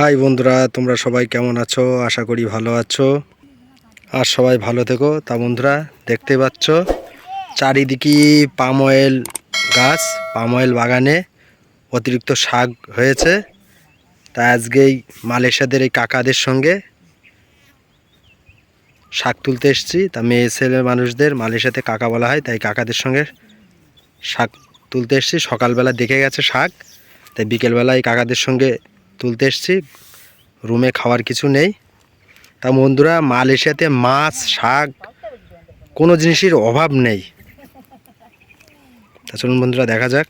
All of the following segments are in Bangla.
হাই বন্ধুরা, তোমরা সবাই কেমন আছো? আশা করি ভালো আছো। আর সবাই ভালো থেকো। তা বন্ধুরা, দেখতে পাচ্ছ? চারিদিকে পাম অয়েল গাছ, পাম অয়েল বাগানে অতিরিক্ত শাক হয়েছে। তা আজকেই মালয়েশিয়াদের এই কাকাদের সঙ্গে শাক তুলতে এসেছি। তা মেয়ে ছেলে মানুষদের মালয়েশিয়াতে কাকা বলা হয়, তাই কাকাদের সঙ্গে শাক তুলতে এসেছি। সকালবেলা দেখে গেছে শাক, তাই বিকেলবেলায় কাকাদের সঙ্গে তুলতে এসছি। রুমে খাওয়ার কিছু নেই। তা বন্ধুরা, মালয়েশিয়াতে মাছ, শাক কোনো জিনিসের অভাব নেই। তা চলুন বন্ধুরা, দেখা যাক।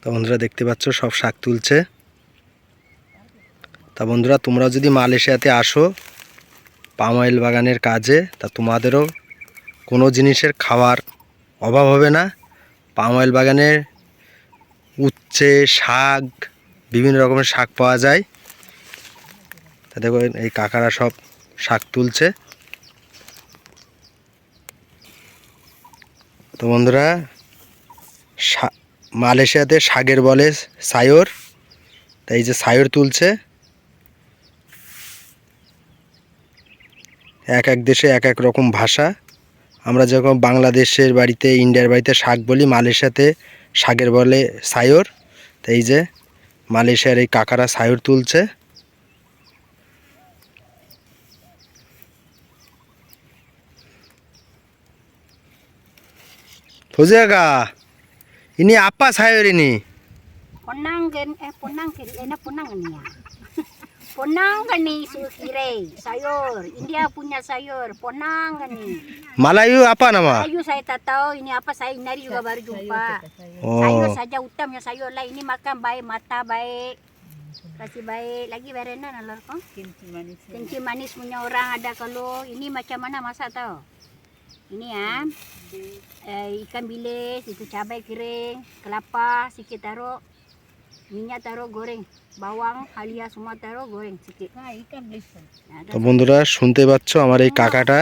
তা বন্ধুরা, দেখতে পাচ্ছ সব শাক তুলছে। তা বন্ধুরা, তোমরা যদি মালয়েশিয়াতে আসো, পাম অয়েল বাগানের কাজে, তা তোমাদেরও কোনো জিনিসের খাওয়ার অভাব হবে না। পাম অয়েল বাগানের উচ্ছে, শাক বিভিন্ন রকমের শাক পাওয়া যায়। তা দেখো এই কাকারা সব শাক তুলছে। তো বন্ধুরা মালয়েশিয়াতে শাকের বলে সায়র। তাই এই যে সায়র তুলছে। এক এক দেশে এক এক রকম ভাষা। আমরা যেরকম বাংলাদেশের বাড়িতে, ইন্ডিয়ার বাড়িতে শাক বলি, মালয়েশিয়াতে শাকের বলে সায়র। তাই যে মালয়েশিয়ার এই কাকারা সায়ুর তুলছে। ইনি আপা সায়ুর ইনি। পূর্ণাঙ্গ পূর্ণাঙ্গ Ponang ka ni sayur. India punya sayur, ponang ka ni. Malayu apa nama? Melayu saya tak tahu. Ini apa saya nari juga baru jumpa. Oh. Sayur, saja utamnya sayur lah. Ini makan baik, mata baik. Kasi baik. Lagi berena nalar kau? Kimchi manis. Kimchi manis punya orang ada kalau. Ini macam mana masak tau? Ini ya. Eh, ikan bilis, itu cabai kering, kelapa, sikit taruh. Minyak taruh goreng, bawang halia semua taruh goreng sikit. Nah, ikan belis. Nah, তো বন্ধুরা শুনতে পাচ্ছ আমার এই কাকাটা?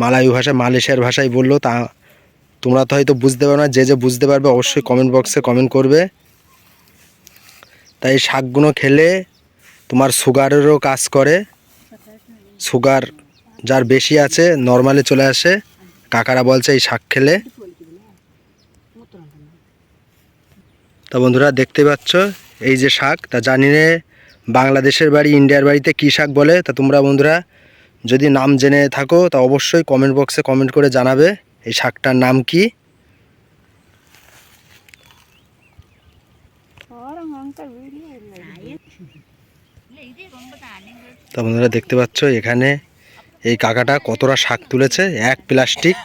মালায়ু ভাষা মালয়েশিয়ার ভাষায় বলল তা তোমরা তো হয়তো বুঝতে পারবে না যে যে বুঝতে পারবে অবশ্যই কমেন্ট বক্সে কমেন্ট করবে। তাই শাকগুলো খেলে তোমার সুগারেরও কাজ করে। সুগার যার বেশি আছে নর্মালে চলে আসে। কাকারা বলছে এই শাক খেলে। তা বন্ধুরা দেখতে পাচ্ছ এই যে শাক, তা জানি না বাংলাদেশের বাড়ি, ইন্ডিয়ার বাড়িতে কী শাক বলে? তা তোমরা বন্ধুরা যদি নাম জেনে থাকো, তা অবশ্যই কমেন্ট বক্সে কমেন্ট করে জানাবে এই শাকটার নাম কি. তা বন্ধুরা দেখতে পাচ্ছ এখানে এই কাকাটা কতটা শাক তুলেছে, এক প্লাস্টিক।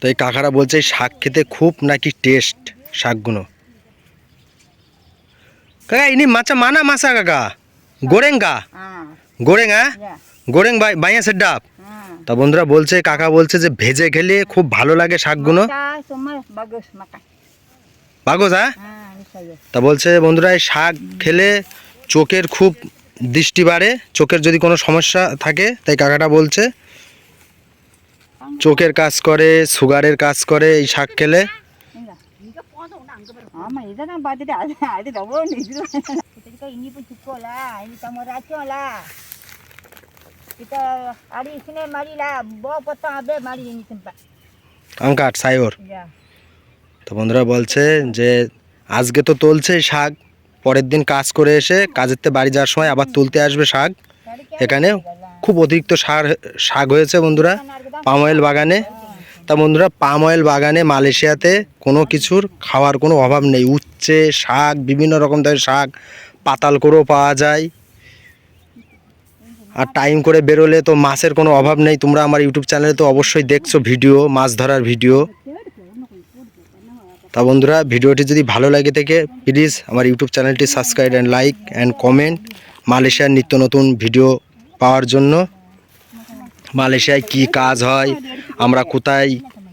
তো এই কাকারা বলছে শাক খেতে খুব নাকি টেস্ট। শাকগুলো কাকা ইনি মাছা মানা মাছা কাকা। গোরেং কা Ah, গোরেং হ্যাঁ। গোরেং বাই বাইয়া সেডাপ Ah. তা বন্ধুরা বলছে কাকা বলছে যে ভেজে খেলে খুব ভালো লাগে শাকগুলো. বাগজ হ্যাঁ. তা বলছে বন্ধুরা এই শাক খেলে চোখের খুব দৃষ্টি বাড়ে চোখের যদি কোনো সমস্যা থাকে তাই কাকাটা বলছে চোখের কাজ করে সুগারের কাজ করে এই শাক খেলে। Bawa potong habis mari ini tempat. আঙ্কাট Sayar Ya. তো বন্ধুরা বলছে যে আজকে তো তুলছে শাক পরের দিন কাজ করে এসে কাজের বাড়ি যাওয়ার সময় আবার তুলতে আসবে শাক। এখানে খুব অতিরিক্ত সার শাক হয়েছে বন্ধুরা পাম অয়েল বাগানে। তা বন্ধুরা পাম অয়েল বাগানে মালয়েশিয়াতে কোনো কিছুর খাওয়ার কোনো অভাব নেই। উচ্ছে, শাক, বিভিন্ন রকম ধরনের শাক, পাতাল করেও পাওয়া যায়। আর টাইম করে বেরোলে তো মাছের কোনো অভাব নেই। তোমরা আমার ইউটিউব চ্যানেলে তো অবশ্যই দেখছ ভিডিও, মাছ ধরার ভিডিও। তা বন্ধুরা, ভিডিওটি যদি ভালো লাগে থেকে প্লিজ আমার ইউটিউব চ্যানেলটি subscribe and like and comment মালয়েশিয়ার নিত্য নতুন ভিডিও পাওয়ার জন্য। মালয়েশিয়ায় কি কাজ হয় আমরা কোথায়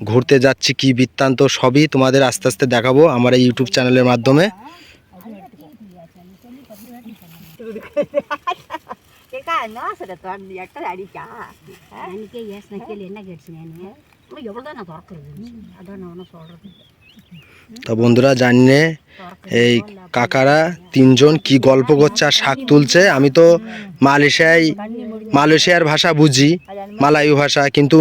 ঘুরতে যাচ্ছি কি বৃত্তান্ত সবই তোমাদের আস্তে আস্তে দেখাবো আমার এই ইউটিউব চ্যানেলের মাধ্যমে। তা বন্ধুরা জানিনে এই কাকারা তিনজন কি গল্প করছে আর শাক তুলছে আমি তো মালয়েশিয়ায় মালয়েশিয়ার ভাষা বুঝি মালায়ু ভাষা কিন্তু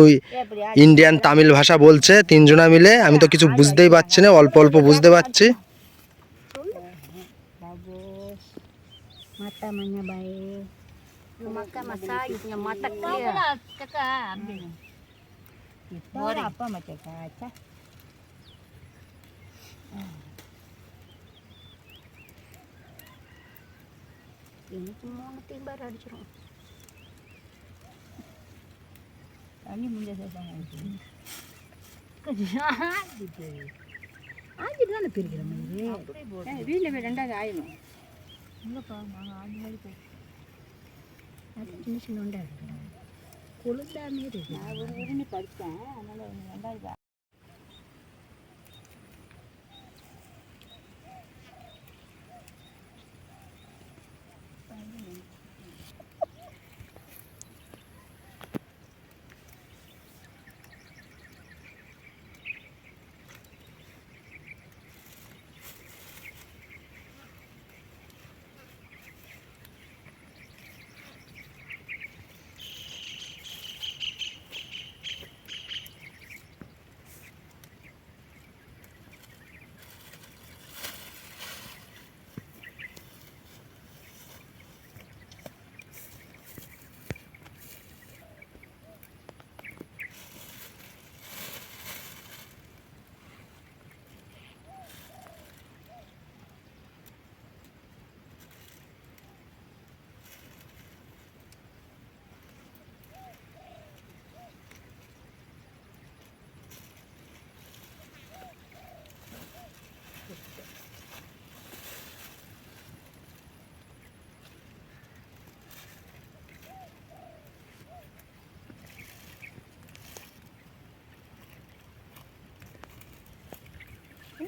ইন্ডিয়ান তামিল ভাষা বলছে তিনজনা মিলে আমি তো কিছু বুঝতেই পারছি না অল্প অল্প বুঝতে পারছি Bagus. இன்னைக்கு மூணுத்தையும் பேர் அடிச்சிடும் தண்ணி முடிஞ்ச சேர்த்தாங்க ஆஞ்சிட்டு. தானே பிரிக்கிற மாதிரி? வீட்டில் போய் ரெண்டாவது ஆயிடும் இல்லைப்பா நாங்கள் ஆஞ்சு மாதிரி போய் அது சின்ன சின்ன உண்டா இருக்கிறோம் கொழுந்தா மாரி நான் ஒரு உடனே படித்தேன் அதனால் ரெண்டாவது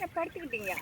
என்ன படுத்துக்கிட்டீங்க?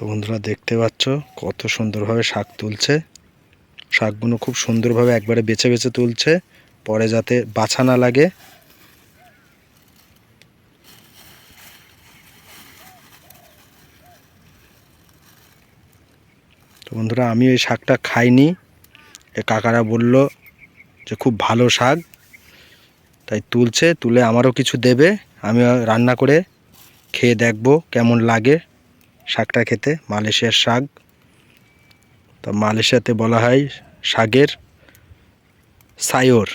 তো বন্ধুরা দেখতে পাচ্ছ, কত সুন্দরভাবে শাক তুলছে। শাকগুলো খুব সুন্দরভাবে একবারে বেছে বেছে তুলছে, পরে যাতে বাছা না লাগে। তো বন্ধুরা, আমি ওই শাকটা খাইনি। এ কাকারা বলল যে খুব ভালো শাক, তাই তুলছে, তুলে আমারও কিছু দেবে আমি রান্না করে খেয়ে দেখব কেমন লাগে। শাকটা খেতে মালয়েশিয়ার শাক। তো মালয়েশিয়াতে বলা হয় শাকের সায়োর